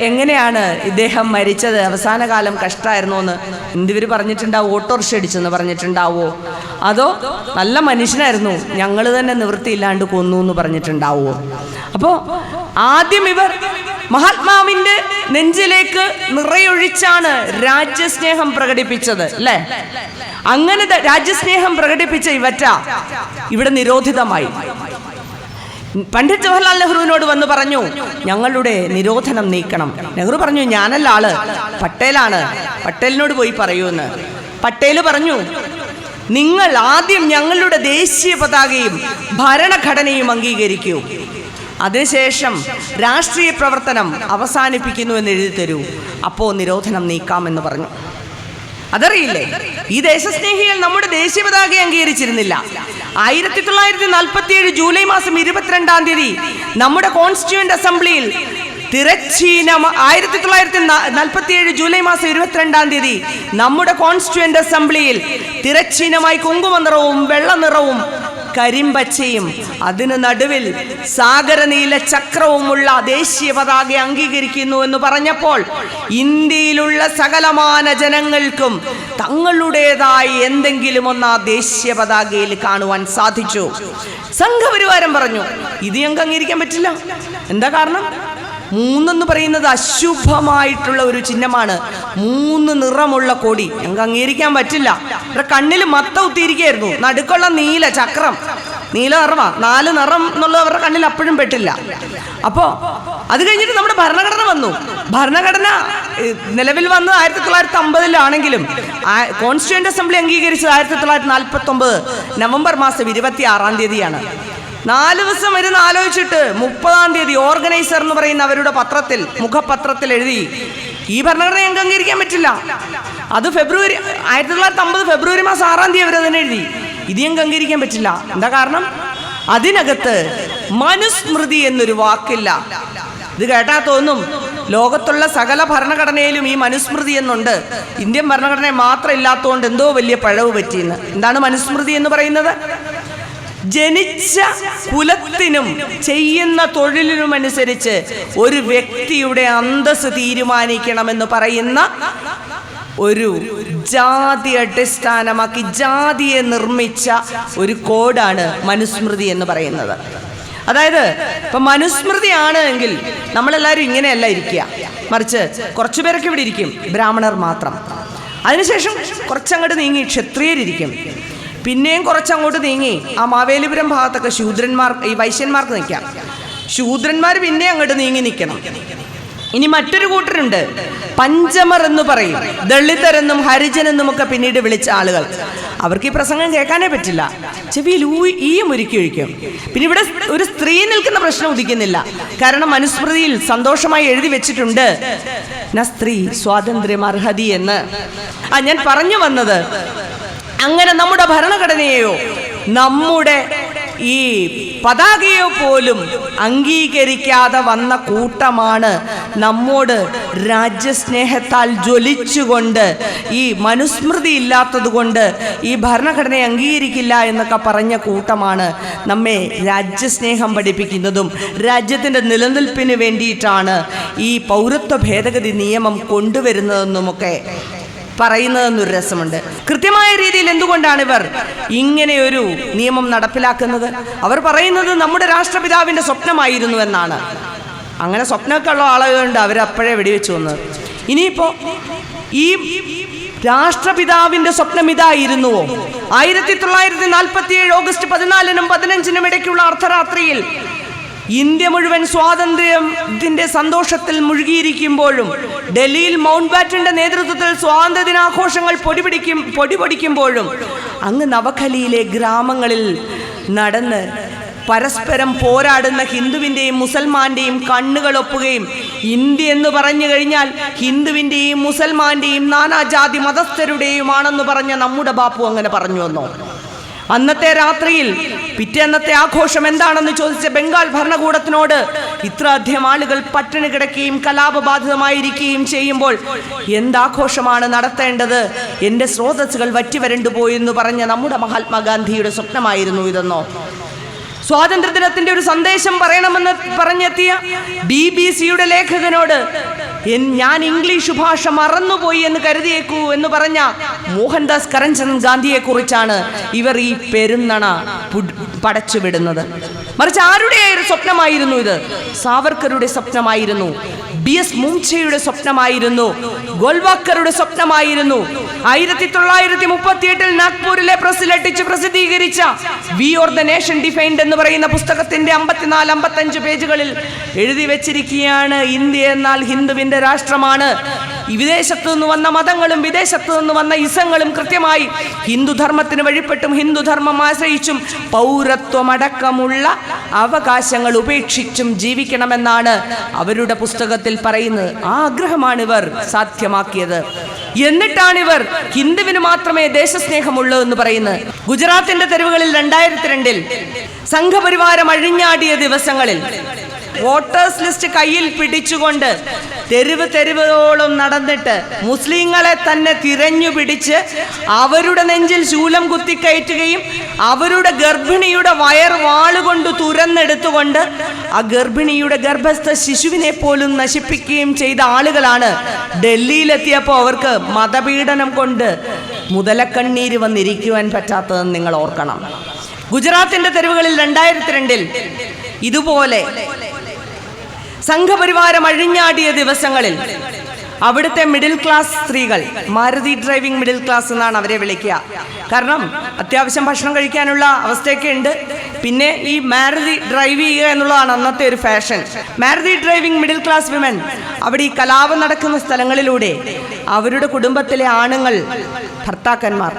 എങ്ങനെയാണ് ഇദ്ദേഹം മരിച്ചത്? അവസാന കാലം കഷ്ടമായിരുന്നു എന്ന്. എന്തിവർ പറഞ്ഞിട്ടുണ്ടാവും ഓട്ടോറിക്ഷ അടിച്ചെന്ന് പറഞ്ഞിട്ടുണ്ടാവോ? അതോ നല്ല മനുഷ്യനായിരുന്നു ഞങ്ങൾ തന്നെ നിവൃത്തിയില്ലാണ്ട് കൊന്നു എന്ന് പറഞ്ഞിട്ടുണ്ടാവോ? അപ്പോൾ ആദ്യം ഇവർ മഹാത്മാവിന്റെ നെഞ്ചിലേക്ക് നിറയൊഴിച്ചാണ് രാജ്യസ്നേഹം പ്രകടിപ്പിച്ചത് അല്ലേ? അങ്ങനെ രാജ്യസ്നേഹം പ്രകടിപ്പിച്ച ഇവറ്റ ഇവിടെ നിരോധിതമായി. പണ്ഡിറ്റ് ജവഹർലാൽ നെഹ്റുവിനോട് വന്ന് പറഞ്ഞു ഞങ്ങളുടെ നിരോധനം നീക്കണം. നെഹ്റു പറഞ്ഞു ഞാനല്ല ആൾ പട്ടേലാണ്. പട്ടേലിനോട് പോയി പറയൂ എന്ന് പട്ടേൽ പറഞ്ഞു നിങ്ങൾ ആദ്യം ഞങ്ങളുടെ ദേശീയ പതാകയും ഭരണഘടനയും അംഗീകരിക്കൂ. അതിനുശേഷം രാഷ്ട്രീയ പ്രവർത്തനം അവസാനിപ്പിക്കുന്നു എന്ന് എഴുതി തരൂ. അപ്പോൾ നിരോധനം നീക്കാമെന്ന് പറഞ്ഞു. അതറിയില്ലേ? ഈ ദേശസ്നേഹികൾ നമ്മുടെ ദേശീയ പതാക അംഗീകരിച്ചിരുന്നില്ല. ആയിരത്തി തൊള്ളായിരത്തി നാൽപ്പത്തി ഏഴ് ജൂലൈ മാസം ഇരുപത്തിരണ്ടാം തീയതി നമ്മുടെ കോൺസ്റ്റിറ്റ്യൂന്റ് അസംബ്ലിയിൽ തിരച്ചീന ആയിരത്തി തൊള്ളായിരത്തി നാൽപ്പത്തി ഏഴ് ജൂലൈ മാസം ഇരുപത്തിരണ്ടാം തീയതി നമ്മുടെ കോൺസ്റ്റിറ്റ്യൂന്റ് അസംബ്ലിയിൽ തിരച്ചീനമായി കുങ്കുമ നിറവും വെള്ള നിറവും കരിമ്പച്ചയും അതിന് നടുവിൽ സാഗരനീല ചക്രവുമുള്ള ദേശീയ പതാക അംഗീകരിക്കുന്നു എന്ന് പറഞ്ഞപ്പോൾ ഇന്ത്യയിലുള്ള സകലമാന ജനങ്ങൾക്കും തങ്ങളുടേതായി എന്തെങ്കിലും ഒന്ന് ആ ദേശീയ പതാകയിൽ കാണുവാൻ സാധിച്ചു. സംഘപരിവാരം പറഞ്ഞു ഇത് ഞങ്ങൾക്ക് അംഗീകരിക്കാൻ പറ്റില്ല. എന്താ കാരണം? മൂന്നെന്ന് പറയുന്നത് അശുഭമായിട്ടുള്ള ഒരു ചിഹ്നമാണ്. മൂന്ന് നിറമുള്ള കൊടി. ഞങ്ങൾക്ക് അംഗീകരിക്കാൻ പറ്റില്ല. ഇവിടെ കണ്ണിൽ മത്ത കുത്തിയിരിക്കുകയായിരുന്നു. നടുക്കുള്ള നീല ചക്രം. നീല നിറമാ. നാല് നിറം എന്നുള്ളത് അവരുടെ കണ്ണിൽ അപ്പോഴും പെട്ടില്ല. അപ്പോൾ അത് കഴിഞ്ഞിട്ട് നമ്മുടെ ഭരണഘടന വന്നു. ഭരണഘടന നിലവിൽ വന്നത് ആയിരത്തി തൊള്ളായിരത്തി അമ്പതിലാണെങ്കിലും കോൺസ്റ്റിറ്റ്യൂന്റ് അസംബ്ലി അംഗീകരിച്ചത് ആയിരത്തി തൊള്ളായിരത്തി നാൽപ്പത്തി ഒമ്പത് നവംബർ മാസം ഇരുപത്തി ആറാം തീയതിയാണ്. നാല് ദിവസം വരുന്ന ആലോചിച്ചിട്ട് മുപ്പതാം തീയതി ഓർഗനൈസർ എന്ന് പറയുന്ന അവരുടെ പത്രത്തിൽ മുഖപത്രത്തിൽ എഴുതി ഈ ഭരണഘടന ഞങ്ങൾക്ക് അംഗീകരിക്കാൻ പറ്റില്ല. അത് ഫെബ്രുവരി ആയിരത്തി തൊള്ളായിരത്തി അമ്പത് ഫെബ്രുവരി മാസം ആറാം തീയതി അവർ അതിനെ എഴുതി. ഇത് ഞങ്ങൾക്ക് അംഗീകരിക്കാൻ പറ്റില്ല. എന്താ കാരണം? അതിനകത്ത് മനുസ്മൃതി എന്നൊരു വാക്കില്ല. ഇത് കേട്ടാ തോന്നും? ലോകത്തുള്ള സകല ഭരണഘടനയിലും ഈ മനുസ്മൃതി എന്നുണ്ട്. ഇന്ത്യൻ ഭരണഘടന മാത്രം ഇല്ലാത്തതുകൊണ്ട് എന്തോ വലിയ പഴവ് പറ്റിയെന്ന്. എന്താണ് മനുസ്മൃതി എന്ന് പറയുന്നത്? ജനിച്ച കുലത്തിനും ചെയ്യുന്ന തൊഴിലിനും അനുസരിച്ച് ഒരു വ്യക്തിയുടെ അന്തസ് തീരുമാനിക്കണമെന്ന് പറയുന്ന ഒരു ജാതി അടിസ്ഥാനമാക്കി ജാതിയെ നിർമ്മിച്ച ഒരു കോഡാണ് മനുസ്മൃതി എന്ന് പറയുന്നത്. അതായത് ഇപ്പൊ മനുസ്മൃതിയാണ് എങ്കിൽ നമ്മളെല്ലാവരും ഇങ്ങനെയല്ല ഇരിക്കുക. മറിച്ച് കുറച്ചു പേരൊക്കെ ഇവിടെ ഇരിക്കും ബ്രാഹ്മണർ മാത്രം. അതിനുശേഷം കുറച്ചങ്ങോട്ട് നീങ്ങി ക്ഷത്രിയരിരിക്കും. പിന്നെയും കുറച്ചങ്ങോട്ട് നീങ്ങി ആ മാവേലിപുരം ഭാഗത്തൊക്കെ ശൂദ്രന്മാർ ഈ വൈശ്യന്മാർക്ക് നിൽക്കാം. ശൂദ്രന്മാർ പിന്നെ അങ്ങോട്ട് നീങ്ങി നിൽക്കണം. ഇനി മറ്റൊരു കൂട്ടരുണ്ട്. പഞ്ചമർ എന്ന് പറയും. ദളിതരെന്നും ഹരിജനെന്നും ഒക്കെ പിന്നീട് വിളിച്ച ആളുകൾ. അവർക്ക് ഈ പ്രസംഗം കേൾക്കാനേ പറ്റില്ല. ചെവിയിൽ ഊ മുരുക്കി ഒഴിക്കും. പിന്നെ ഇവിടെ ഒരു സ്ത്രീ നിൽക്കുന്ന പ്രശ്നം ഉദിക്കുന്നില്ല. കാരണം മനുസ്മൃതിയിൽ സന്തോഷമായി എഴുതി വെച്ചിട്ടുണ്ട്. സ്ത്രീ സ്വാതന്ത്ര്യം അർഹതി എന്ന്. ആ ഞാൻ പറഞ്ഞു വന്നത് അങ്ങനെ നമ്മുടെ ഭരണഘടനയെയോ നമ്മുടെ ഈ പതാകയോ പോലും അംഗീകരിക്കാതെ വന്ന കൂട്ടമാണ് നമ്മോട് രാജ്യസ്നേഹത്താൽ ജ്വലിച്ചുകൊണ്ട് ഈ മനുസ്മൃതി ഇല്ലാത്തത് കൊണ്ട് ഈ ഭരണഘടനയെ അംഗീകരിക്കില്ല എന്നൊക്കെ പറഞ്ഞ കൂട്ടമാണ് നമ്മെ രാജ്യസ്നേഹം പഠിപ്പിക്കുന്നതും രാജ്യത്തിന്റെ നിലനിൽപ്പിന് വേണ്ടിയിട്ടാണ് ഈ പൗരത്വ ഭേദഗതി നിയമം കൊണ്ടുവരുന്നതെന്നുമൊക്കെ പറയുന്നതെന്നൊരു രസമുണ്ട്. കൃത്യമായ രീതിയിൽ എന്തുകൊണ്ടാണ് ഇവർ ഇങ്ങനെയൊരു നിയമം നടപ്പിലാക്കുന്നത്? അവർ പറയുന്നത് നമ്മുടെ രാഷ്ട്രപിതാവിന്റെ സ്വപ്നമായിരുന്നു എന്നാണ്. അങ്ങനെ സ്വപ്നമൊക്കെ ഉള്ള ആളുകളുണ്ട് അവരപ്പോഴേ വെടിവെച്ച് വന്നത് ഇനിയിപ്പോൾ ഈ രാഷ്ട്രപിതാവിന്റെ സ്വപ്നം ഇതായിരുന്നുവോ? ആയിരത്തി തൊള്ളായിരത്തി നാൽപ്പത്തി ഏഴ് ഓഗസ്റ്റ് പതിനാലിനും പതിനഞ്ചിനും ഇടയ്ക്കുള്ള അർദ്ധരാത്രിയിൽ ഇന്ത്യ മുഴുവൻ സ്വാതന്ത്ര്യം ഇതിന്റെ സന്തോഷത്തിൽ മുഴുകിയിരിക്കുമ്പോഴും ഡൽഹിയിൽ മൗണ്ട് ബാറ്റന്റെ നേതൃത്വത്തിൽ സ്വാതന്ത്ര്യ ദിനാഘോഷങ്ങൾ പൊടിപിടിക്കും പൊടിപൊടിക്കുമ്പോഴും അങ്ങ് നവഖലിയിലെ ഗ്രാമങ്ങളിൽ നടന്ന് പരസ്പരം പോരാടുന്ന ഹിന്ദുവിന്റെയും മുസൽമാന്റെയും കണ്ണുകളൊപ്പുകയും ഇന്ത്യ എന്ന് പറഞ്ഞു കഴിഞ്ഞാൽ ഹിന്ദുവിന്റെയും മുസൽമാന്റെയും നാനാജാതി മതസ്ഥരുടെയുമാണെന്ന് പറഞ്ഞ നമ്മുടെ ബാപ്പു അങ്ങനെ പറഞ്ഞു വന്നു? അന്നത്തെ രാത്രിയിൽ പിറ്റേന്നത്തെ ആഘോഷം എന്താണെന്ന് ചോദിച്ച ബംഗാൾ ഭരണകൂടത്തിനോട് ഇത്ര അധികം ആളുകൾ പട്ടിണി കിടക്കുകയും കലാപബാധിതമായിരിക്കുകയും ചെയ്യുമ്പോൾ എന്താഘോഷമാണ് നടത്തേണ്ടത്? എന്റെ സ്രോതസ്സുകൾ വറ്റിവരണ്ടു പോയെന്ന് പറഞ്ഞ നമ്മുടെ മഹാത്മാഗാന്ധിയുടെ സ്വപ്നമായിരുന്നു ഇതെന്നോ? സ്വാതന്ത്ര്യദിനത്തിന്റെ ഒരു സന്ദേശം പറയണമെന്ന് പറഞ്ഞെത്തിയ ബി ബി സിയുടെ ലേഖകനോട് ഞാൻ ഇംഗ്ലീഷ് ഭാഷ മറന്നുപോയി എന്ന് കരുതിയേക്കൂ എന്ന് പറഞ്ഞ മോഹൻദാസ് കരംചന്ദ് ഗാന്ധിയെ കുറിച്ചാണ് ഇവർ ഈ പെരുന്നണ പടച്ചുവിടുന്നത്. മറിച്ച് ആരുടെ സ്വപ്നമായിരുന്നു ഇത്? സാവർക്കറുടെ സ്വപ്നമായിരുന്നു ബി എസ് മുംഛയുടെ സ്വപ്നമായിരുന്നു ഗോൽവാക്കറുടെ സ്വപ്നമായിരുന്നു. ആയിരത്തി തൊള്ളായിരത്തി മുപ്പത്തി എട്ടിൽ നാഗ്പൂരിലെ പ്രസിലട്ടിച്ച് പ്രസിദ്ധീകരിച്ച we or the nation defined എന്ന് പറയുന്ന പുസ്തകത്തിന്റെ അമ്പത്തിനാല് അമ്പത്തഞ്ച് പേജുകളിൽ എഴുതി വെച്ചിരിക്കുകയാണ്. ഇന്ത്യ എന്നാൽ ഹിന്ദുവിന്റെ രാഷ്ട്രമാണ്. വിദേശത്തു നിന്ന് വന്ന മതങ്ങളും വിദേശത്തു നിന്ന് വന്ന ഇസങ്ങളും കൃത്യമായി ഹിന്ദുധർമ്മത്തിന് വഴിപ്പെട്ടും ഹിന്ദുധർമ്മം ആശ്രയിച്ചും പൗരത്വമടക്കമുള്ള അവകാശങ്ങൾ ഉപേക്ഷിച്ചും ജീവിക്കണമെന്നാണ് അവരുടെ പുസ്തകത്തിൽ പറയുന്നത്. ആ ആഗ്രഹമാണ് ഇവർ സാധ്യമാക്കിയത്. എന്നിട്ടാണിവർ ഹിന്ദുവിന് മാത്രമേ ദേശസ്നേഹമുള്ളൂ എന്ന് പറയുന്നത്. ഗുജറാത്തിന്റെ തെരുവുകളിൽ രണ്ടായിരത്തി രണ്ടിൽ സംഘപരിവാരം അഴിഞ്ഞാടിയ ദിവസങ്ങളിൽ വോട്ടേഴ്സ് ലിസ്റ്റ് കയ്യിൽ പിടിച്ചുകൊണ്ട് തെരുവ് തെരുവോളം നടന്നിട്ട് മുസ്ലിങ്ങളെ തന്നെ തിരഞ്ഞു പിടിച്ച് അവരുടെ നെഞ്ചിൽ ശൂലം കുത്തിക്കയറ്റുകയും അവരുടെ ഗർഭിണിയുടെ വയർ വാളുകൊണ്ട് തുരന്നെടുത്തുകൊണ്ട് ആ ഗർഭിണിയുടെ ഗർഭസ്ഥ ശിശുവിനെ പോലും നശിപ്പിക്കുകയും ചെയ്ത ആളുകളാണ് ഡൽഹിയിലെത്തിയപ്പോൾ അവർക്ക് മതപീഡനം കൊണ്ട് മുതലക്കണ്ണീര് വന്നിരിക്കുവാൻ പറ്റാത്തതെന്ന് നിങ്ങൾ ഓർക്കണം. ഗുജറാത്തിന്റെ തെരുവുകളിൽ രണ്ടായിരത്തി രണ്ടിൽ ഇതുപോലെ സംഘപരിവാരം അഴിഞ്ഞാടിയ ദിവസങ്ങളിൽ അവിടുത്തെ മിഡിൽ ക്ലാസ് സ്ത്രീകൾ മാരുതി ഡ്രൈവിംഗ് മിഡിൽ ക്ലാസ് എന്നാണ് അവരെ വിളിക്കുക. കാരണം അത്യാവശ്യം ഭക്ഷണം കഴിക്കാനുള്ള അവസ്ഥയൊക്കെ ഉണ്ട്. പിന്നെ ഈ മാരുതി ഡ്രൈവ് ചെയ്യുക എന്നുള്ളതാണ് അന്നത്തെ ഒരു fashion Maruti driving middle class women അവിടെ ഈ കലാപം നടക്കുന്ന സ്ഥലങ്ങളിലൂടെ അവരുടെ കുടുംബത്തിലെ ആണുങ്ങൾ ഭർത്താക്കന്മാർ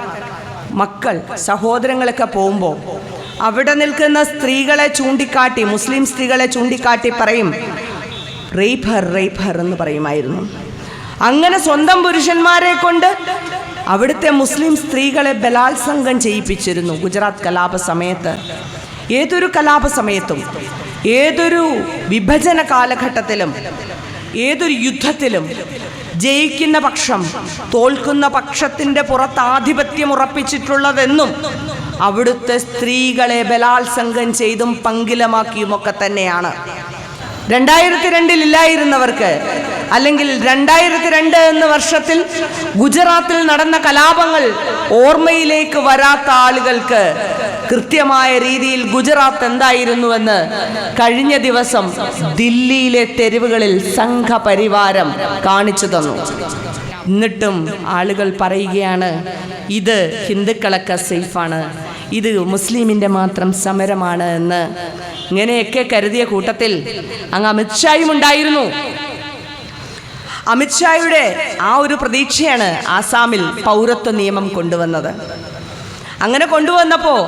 മക്കൾ സഹോദരങ്ങളൊക്കെ പോകുമ്പോൾ അവിടെ നിൽക്കുന്ന സ്ത്രീകളെ ചൂണ്ടിക്കാട്ടി മുസ്ലിം സ്ത്രീകളെ ചൂണ്ടിക്കാട്ടി പറയും റേഫർ റേഫർ എന്ന് പറയുമായിരുന്നു. അങ്ങനെ സ്വന്തം പുരുഷന്മാരെ കൊണ്ട് അവിടുത്തെ മുസ്ലിം സ്ത്രീകളെ ബലാത്സംഗം ചെയ്യിപ്പിച്ചിരുന്നു ഗുജറാത്ത് കലാപ സമയത്ത്. ഏതൊരു കലാപ സമയത്തും ഏതൊരു വിഭജന കാലഘട്ടത്തിലും ഏതൊരു യുദ്ധത്തിലും ജയിക്കുന്ന പക്ഷം തോൽക്കുന്ന പക്ഷത്തിന്റെ പുറത്ത് ആധിപത്യം ഉറപ്പിച്ചിട്ടുള്ളതെന്നും അവിടുത്തെ സ്ത്രീകളെ ബലാത്സംഗം ചെയ്തും പങ്കിലമാക്കിയുമൊക്കെ തന്നെയാണ്. രണ്ടായിരത്തി രണ്ടിൽ ഇല്ലായിരുന്നവർക്ക് അല്ലെങ്കിൽ രണ്ടായിരത്തി രണ്ട് എന്ന വർഷത്തിൽ ഗുജറാത്തിൽ നടന്ന കലാപങ്ങൾ ഓർമ്മയിലേക്ക് വരാത്ത ആളുകൾക്ക് കൃത്യമായ രീതിയിൽ ഗുജറാത്ത് എന്തായിരുന്നുവെന്ന് കഴിഞ്ഞ ദിവസം ദില്ലിയിലെ തെരുവുകളിൽ സംഘപരിവാരം കാണിച്ചു തന്നു. എന്നിട്ടും ആളുകൾ പറയുകയാണ് ഇത് ഹിന്ദുക്കളൊക്കെ സേഫാണ്. ഇത് മുസ്ലിമിന്റെ മാത്രം സമരമാണ് എന്ന് ഇങ്ങനെയൊക്കെ കരുതിയ കൂട്ടത്തിൽ അങ്ങ് അമിത്ഷായും ഉണ്ടായിരുന്നു. അമിത്ഷായുടെ ആ ഒരു പ്രതീക്ഷയാണ് ആസാമിൽ പൗരത്വ നിയമം കൊണ്ടുവന്നത്. അങ്ങനെ കൊണ്ടുവന്നപ്പോൾ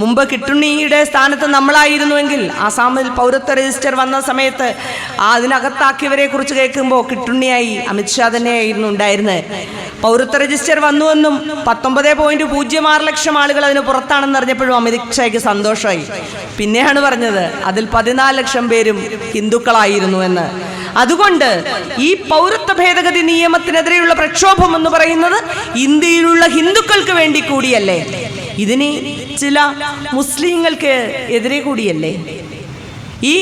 മുമ്പ് കിട്ടുണ്ണിയുടെ സ്ഥാനത്ത് നമ്മളായിരുന്നുവെങ്കിൽ ആസാമിൽ പൗരത്വ രജിസ്റ്റർ വന്ന സമയത്ത് അതിനകത്താക്കിയവരെ കുറിച്ച് കേൾക്കുമ്പോൾ കിട്ടുണ്ണിയായി അമിത്ഷാ തന്നെയായിരുന്നു ഉണ്ടായിരുന്നത്. പൗരത്വ രജിസ്റ്റർ വന്നുവെന്നും പത്തൊമ്പത് പോയിന്റ് പൂജ്യം ആറ് ലക്ഷം ആളുകൾ അതിന് പുറത്താണെന്ന് അറിഞ്ഞപ്പോഴും അമിത്ഷായ്ക്ക് സന്തോഷമായി. പിന്നെയാണ് പറഞ്ഞത് അതിൽ പതിനാല് ലക്ഷം പേരും ഹിന്ദുക്കളായിരുന്നു എന്ന്. അതുകൊണ്ട് ഈ പൗരത്വ ഭേദഗതി നിയമത്തിനെതിരെയുള്ള പ്രക്ഷോഭം എന്ന് പറയുന്നത് ഇന്ത്യയിലുള്ള ഹിന്ദുക്കൾക്ക് വേണ്ടി കൂടിയല്ലേ? ഇതിന് ചില മുസ്ലിങ്ങൾക്ക് എതിരെ കൂടിയല്ലേ? ഈ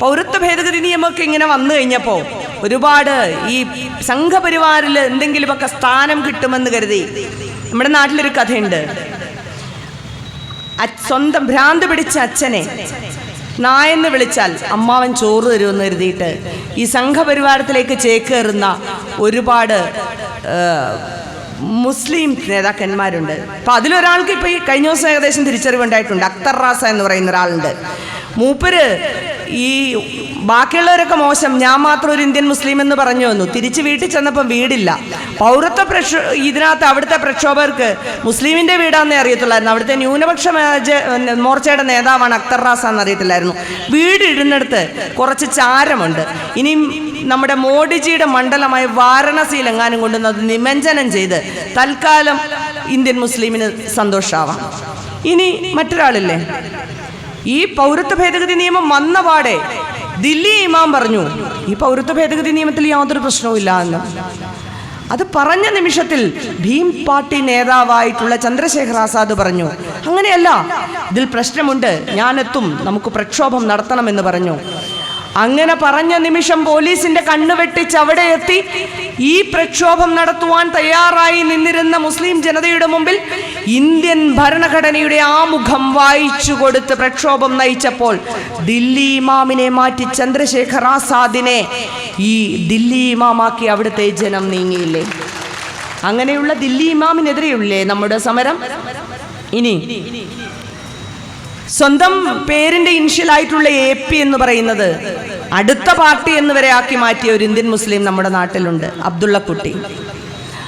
പൗരത്വ ഭേദഗതി നിയമമൊക്കെ ഇങ്ങനെ വന്നു കഴിഞ്ഞപ്പോൾ ഒരുപാട് ഈ സംഘപരിവാറിൽ എന്തെങ്കിലുമൊക്കെ സ്ഥാനം കിട്ടുമെന്ന് കരുതി. നമ്മുടെ നാട്ടിലൊരു കഥയുണ്ട്. സ്വന്തം ഭ്രാന്ത് പിടിച്ച അച്ഛനെ നായെന്ന് വിളിച്ചാൽ അമ്മാവൻ ചോറ് തരുമെന്ന് കരുതിയിട്ട് ഈ സംഘപരിവാരത്തിലേക്ക് ചേക്കേറുന്ന ഒരുപാട് മുസ്ലിം നേതാക്കന്മാരുണ്ട്. അപ്പം അതിലൊരാൾക്ക് ഇപ്പോൾ ഈ കഴിഞ്ഞ ദിവസം ഏകദേശം തിരിച്ചറിവുണ്ടായിട്ടുണ്ട്. അക്തർ റാസ എന്ന് പറയുന്ന ഒരാളുണ്ട്. മൂപ്പര് ഈ ബാക്കിയുള്ളവരൊക്കെ മോശം. ഞാൻ മാത്രം ഒരു ഇന്ത്യൻ മുസ്ലിം എന്ന് പറഞ്ഞു വന്നു. തിരിച്ച് വീട്ടിൽ ചെന്നപ്പം വീടില്ല. പൗരത്വ പ്രക്ഷോ ഇതിനകത്ത് അവിടുത്തെ പ്രക്ഷോഭകർക്ക് മുസ്ലിമിന്റെ വീടാന്നേ അറിയത്തുള്ളായിരുന്നു. അവിടുത്തെ ന്യൂനപക്ഷ മോർച്ചയുടെ നേതാവാണ് അക്തർ റാസ എന്ന് അറിയത്തില്ലായിരുന്നു വീട് ഇടുന്നിടത്ത് കുറച്ച് ചാരമുണ്ട്. ഇനിയും നമ്മുടെ മോഡിജിയുടെ മണ്ഡലമായ വാരണസിയിൽ എങ്ങാനും കൊണ്ടുവന്ന് അത് നിമഞ്ജനം ചെയ്ത് തൽക്കാലം ഇന്ത്യൻ മുസ്ലിമിന് സന്തോഷാവാം. ഇനി മറ്റൊരാളില്ലേ? ഈ പൗരത്വ ഭേദഗതി നിയമം വന്ന പാടെ ദില്ലി ഇമാം പറഞ്ഞു ഈ പൗരത്വ ഭേദഗതി നിയമത്തിൽ യാതൊരു പ്രശ്നവുമില്ല എന്ന്. അത് പറഞ്ഞ നിമിഷത്തിൽ ഭീം പാർട്ടി നേതാവായിട്ടുള്ള ചന്ദ്രശേഖർ ആസാദ് പറഞ്ഞു അങ്ങനെയല്ല ഇതിൽ പ്രശ്നമുണ്ട് ഞാനെത്തും നമുക്ക് പ്രക്ഷോഭം നടത്തണമെന്ന് പറഞ്ഞു. അങ്ങനെ പറഞ്ഞ നിമിഷം പോലീസിന്റെ കണ്ണു വെട്ടിച്ച് അവിടെ എത്തി. ഈ പ്രക്ഷോഭം നടത്തുവാൻ തയ്യാറായി നിന്നിരുന്ന മുസ്ലിം ജനതയുടെ മുമ്പിൽ ഇന്ത്യൻ ഭരണഘടനയുടെ ആമുഖം വായിച്ചു കൊടുത്ത് പ്രക്ഷോഭം നയിച്ചപ്പോൾ ദില്ലി ഇമാമിനെ മാറ്റി ചന്ദ്രശേഖർ ആസാദിനെ ഈ ദില്ലി ഇമാമാക്കി അവിടുത്തെ ജനം നീങ്ങിയില്ലേ? അങ്ങനെയുള്ള ദില്ലി ഇമാമിനെതിരെയുള്ളേ നമ്മുടെ സമരം? ഇനി സ്വന്തം പേരിന്റെ ഇനിഷ്യൽ ആയിട്ടുള്ള എ പി എന്ന് പറയുന്നത് അടുത്ത പാർട്ടി എന്ന് വരെ ആക്കി മാറ്റിയ ഒരു ഇന്ത്യൻ മുസ്ലിം നമ്മുടെ നാട്ടിലുണ്ട് അബ്ദുള്ളക്കുട്ടി.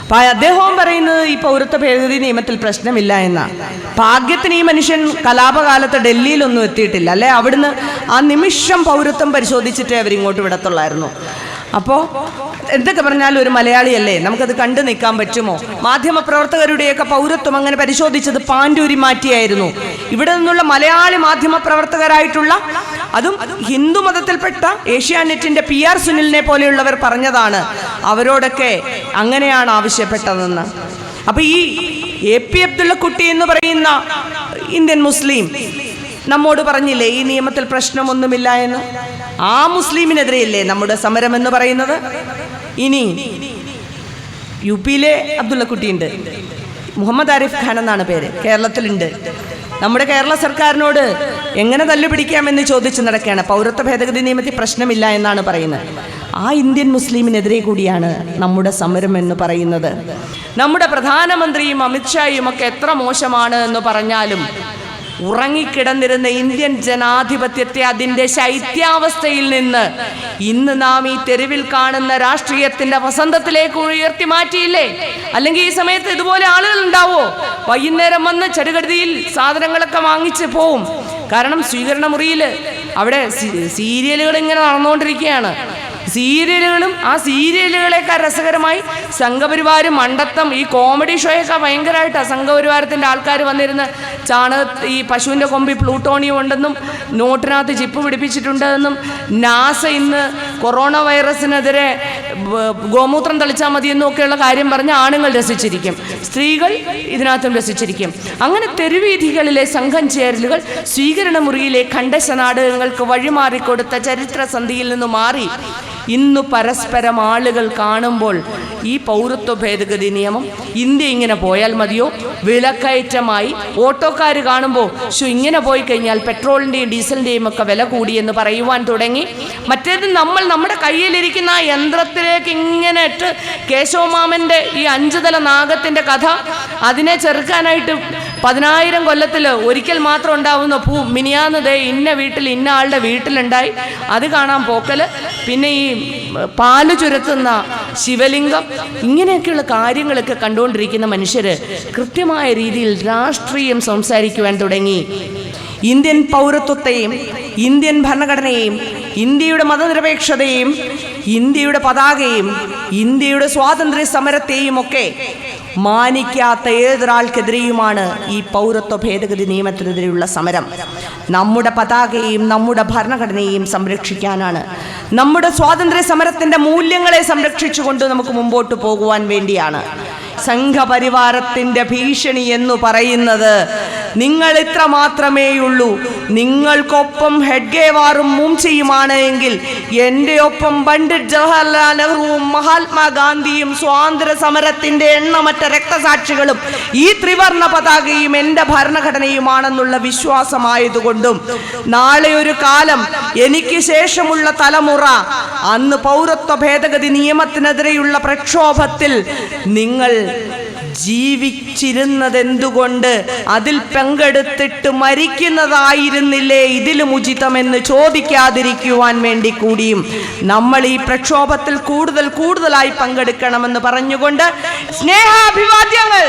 അപ്പൊ അദ്ദേഹവും പറയുന്നത് ഈ പൗരത്വ ഭേദഗതി നിയമത്തിൽ പ്രശ്നമില്ല എന്നാണ് ഭാഗ്യത്തിന് ഈ മനുഷ്യൻ കലാപകാലത്ത് ഡൽഹിയിലൊന്നും എത്തിയിട്ടില്ല. അല്ലെ? അവിടുന്ന് ആ നിമിഷം പൗരത്വം പരിശോധിച്ചിട്ടേ അവരിങ്ങോട്ട് വിടത്തുള്ളായിരുന്നു. അപ്പോൾ എന്തൊക്കെ പറഞ്ഞാലും ഒരു മലയാളിയല്ലേ? നമുക്കത് കണ്ടു നിൽക്കാൻ പറ്റുമോ? മാധ്യമ പ്രവർത്തകരുടെയൊക്കെ പൗരത്വം അങ്ങനെ പരിശോധിച്ചത് പാൻഡൂരി മാറ്റിയായിരുന്നു. ഇവിടെ നിന്നുള്ള മലയാളി മാധ്യമ പ്രവർത്തകരായിട്ടുള്ള അതും ഹിന്ദു മതത്തിൽപ്പെട്ട ഏഷ്യാനെറ്റിന്റെ പി ആർ സുനിലിനെ പോലെയുള്ളവർ പറഞ്ഞതാണ് അവരോടൊക്കെ അങ്ങനെയാണ് ആവശ്യപ്പെട്ടതെന്ന്. അപ്പൊ ഈ എ പി അബ്ദുള്ള കുട്ടി എന്ന് പറയുന്ന ഇന്ത്യൻ മുസ്ലിം നമ്മോട് പറഞ്ഞില്ലേ ഈ നിയമത്തിൽ പ്രശ്നമൊന്നുമില്ല എന്ന്? ആ മുസ്ലിമിനെതിരെയല്ലേ നമ്മുടെ സമരം എന്ന് പറയുന്നത്? ഇനി യു പിയിലെ അബ്ദുള്ളക്കുട്ടിയുണ്ട് മുഹമ്മദ് ആരിഫ് ഖാൻ എന്നാണ് പേര്. കേരളത്തിലുണ്ട്. നമ്മുടെ കേരള സർക്കാരിനോട് എങ്ങനെ തല്ലുപിടിക്കാമെന്ന് ചോദിച്ചു നടക്കുകയാണ്. പൗരത്വ ഭേദഗതി നിയമത്തിൽ പ്രശ്നമില്ല എന്നാണ് പറയുന്നത്. ആ ഇന്ത്യൻ മുസ്ലിമിനെതിരെ കൂടിയാണ് നമ്മുടെ സമരം എന്ന് പറയുന്നത്. നമ്മുടെ പ്രധാനമന്ത്രിയും അമിത്ഷായും ഒക്കെ എത്ര മോശമാണ് എന്ന് പറഞ്ഞാലും ഉറങ്ങിക്കിടന്നിരുന്ന ഇന്ത്യൻ ജനാധിപത്യത്തെ അതിന്റെ ശൈത്യാവസ്ഥയിൽ നിന്ന് ഇന്ന് നാം ഈ തെരുവിൽ കാണുന്ന രാഷ്ട്രീയത്തിന്റെ വസന്തത്തിലേക്ക് ഉയർത്തി മാറ്റിയില്ലേ? അല്ലെങ്കിൽ ഈ സമയത്ത് ഇതുപോലെ ആളുകൾ ഉണ്ടാവോ? വൈകുന്നേരം വന്ന് ചെറുകരുതിയിൽ സാധനങ്ങളൊക്കെ വാങ്ങിച്ച് പോവും. കാരണം സ്വീകരണ മുറിയിൽ അവിടെ സീരിയലുകൾ ഇങ്ങനെ നടന്നുകൊണ്ടിരിക്കുകയാണ്. സീരിയലുകളും ആ സീരിയലുകളെക്കാൾ രസകരമായി സംഘപരിവാര് മണ്ടത്തം ഈ കോമഡി ഷോയൊക്കെ ഭയങ്കരമായിട്ടാണ് സംഘപരിവാരത്തിന്റെ ആൾക്കാർ വന്നിരുന്ന് ചാണ ഈ പശുവിന്റെ കൊമ്പി പ്ലൂട്ടോണിയം ഉണ്ടെന്നും നോട്ടിനകത്ത് ചിപ്പ് പിടിപ്പിച്ചിട്ടുണ്ടെന്നും നാസ ഇന്ന് കൊറോണ വൈറസിനെതിരെ ഗോമൂത്രം തളിച്ചാൽ മതിയെന്നും ഒക്കെയുള്ള കാര്യം പറഞ്ഞ് ആണുങ്ങൾ രസിച്ചിരിക്കും. സ്ത്രീകൾ ഇതിനകത്തും രസിച്ചിരിക്കും. അങ്ങനെ തെരുവീഥികളിലെ സംഘം ചേരലുകൾ സ്വീകരണ മുറിയിലെ ഖണ്ഡശനാടകങ്ങൾക്ക് വഴിമാറിക്കൊടുത്ത ചരിത്ര സന്ധിയിൽ നിന്ന് മാറി. ഇന്ന് പരസ്പരം ആളുകൾ കാണുമ്പോൾ ഈ പൗരത്വ ഭേദഗതി നിയമം ഇന്ത്യ ഇങ്ങനെ പോയാൽ മതിയോ? വിലക്കയറ്റമായി. ഓട്ടോക്കാർ കാണുമ്പോൾ ഷു ഇങ്ങനെ പോയി കഴിഞ്ഞാൽ പെട്രോളിന്റെയും ഡീസലിന്റെയും ഒക്കെ വില കൂടി എന്ന് പറയുവാൻ തുടങ്ങി. മറ്റേത് നമ്മൾ നമ്മുടെ കയ്യിലിരിക്കുന്ന ആ യന്ത്രത്തിലേക്ക് ഇങ്ങനെ ഇട്ട് കേശവമാമന്റെ ഈ അഞ്ചുതല നാഗത്തിന്റെ കഥ അതിനെ ചെറുക്കാനായിട്ട് പതിനായിരം കൊല്ലത്തിൽ ഒരിക്കൽ മാത്രം ഉണ്ടാവുന്ന പൂ മിനിയാന്ന് ദേ ഇന്ന വീട്ടിൽ ഇന്ന ആളുടെ വീട്ടിലുണ്ടായി. അത് കാണാൻ പോക്കൽ പിന്നെ ഈ പാൽ ചുരത്തുന്ന ശിവലിംഗം ഇങ്ങനെയൊക്കെയുള്ള കാര്യങ്ങളൊക്കെ കണ്ടുകൊണ്ടിരിക്കുന്ന മനുഷ്യര് കൃത്യമായ രീതിയിൽ രാഷ്ട്രീയം സംസാരിക്കുവാൻ തുടങ്ങി. ഇന്ത്യൻ പൗരത്വത്തെയും ഇന്ത്യൻ ഭരണഘടനയെയും ഇന്ത്യയുടെ മതനിരപേക്ഷതയെയും ഇന്ത്യയുടെ പതാകയും ഇന്ത്യയുടെ സ്വാതന്ത്ര്യ സമരത്തെയും ഒക്കെ മാനിക്കാത്ത ഏതൊരാൾക്കെതിരെയുമാണ് ഈ പൗരത്വ ഭേദഗതി നിയമത്തിനെതിരെയുള്ള സമരം. നമ്മുടെ പതാകയെയും നമ്മുടെ ഭരണഘടനയെയും സംരക്ഷിക്കാനാണ്. നമ്മുടെ സ്വാതന്ത്ര്യ സമരത്തിന്റെ മൂല്യങ്ങളെ സംരക്ഷിച്ചുകൊണ്ട് നമുക്ക് മുമ്പോട്ട് പോകുവാൻ വേണ്ടിയാണ്. സംഘപരിവാരത്തിന്റെ ഭീഷണി എന്ന് പറയുന്നത് നിങ്ങൾ ഇത്ര മാത്രമേയുള്ളൂ. നിങ്ങൾക്കൊപ്പം ഹെഡ്ഗേവാറും മൂംചിയുമാണ് എങ്കിൽ എന്റെ ഒപ്പം പണ്ഡിറ്റ് ജവഹർലാൽ നെഹ്റുവും മഹാത്മാഗാന്ധിയും സ്വാതന്ത്ര്യ സമരത്തിന്റെ എണ്ണമറ്റ രക്തസാക്ഷികളും ഈ ത്രിവർണ പതാകയും എന്റെ ഭരണഘടനയുമാണെന്നുള്ള വിശ്വാസമായതുകൊണ്ടും നാളെ ഒരു കാലം എനിക്ക് ശേഷമുള്ള തലമുറ അന്ന് പൗരത്വ ഭേദഗതി നിയമത്തിനെതിരെയുള്ള പ്രക്ഷോഭത്തിൽ നിങ്ങൾ ജീവിച്ചിരുന്നതെന്തുകൊണ്ട് അതിൽ പങ്കെടുത്തിട്ട് മരിക്കുന്നതായിരുന്നില്ലേ? ഇതിലും ഉചിതമെന്ന് ചോദിക്കാതിരിക്കുവാൻ വേണ്ടി കൂടിയും നമ്മൾ ഈ പ്രക്ഷോഭത്തിൽ കൂടുതൽ കൂടുതലായി പങ്കെടുക്കണമെന്ന് പറഞ്ഞുകൊണ്ട് സ്നേഹാഭിവാദ്യങ്ങൾ!